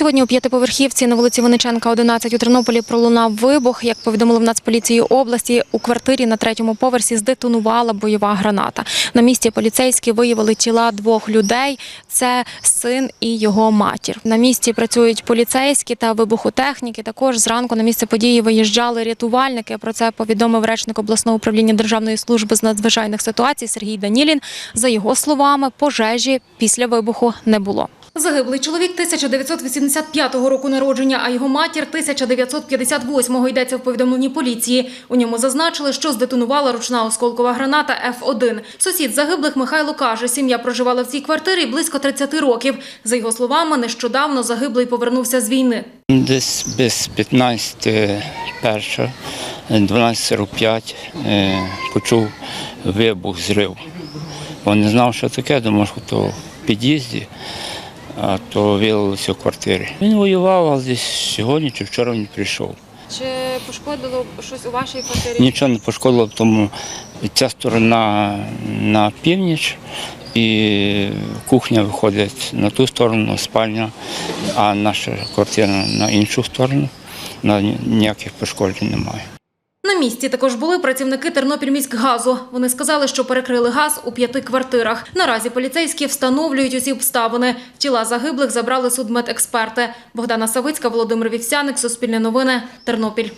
Сьогодні у п'ятиповерхівці на вулиці Винниченка, 11 у Тернополі пролунав вибух. Як повідомили в Нацполіції області, у квартирі на третьому поверсі здетонувала бойова граната. На місці поліцейські виявили тіла двох людей. Це син і його матір. На місці працюють поліцейські та вибухотехніки. Також зранку на місце події виїжджали рятувальники. Про це повідомив речник обласного управління Державної служби з надзвичайних ситуацій Сергій Данілін. За його словами, пожежі після вибуху не було. Загиблий чоловік 1985 року народження, а його матір 1958-го йдеться в повідомленні поліції. У ньому зазначили, що здетонувала ручна осколкова граната Ф1. Сусід загиблих Михайло каже, сім'я проживала в цій квартирі близько 30 років. За його словами, нещодавно загиблий повернувся з війни. Десь без 15 перша, 12.45 е, почув вибух, зрив. Бо не знав, що таке, думав, що то в під'їзді, то виявилося в квартирі. Він воював, але десь сьогодні чи вчора він прийшов. Чи пошкодило щось у вашій квартирі? Нічого не пошкодило, тому ця сторона на північ і кухня виходить на ту сторону, спальня, а наша квартира на іншу сторону. На ніяких пошкоджень немає. Місці також були працівники Тернопільміськгазу. Вони сказали, що перекрили газ у п'яти квартирах. Наразі поліцейські встановлюють усі обставини. Тіла загиблих забрали судмедексперти. Богдана Савицька, Володимир Вівсяник, Суспільне новини, Тернопіль.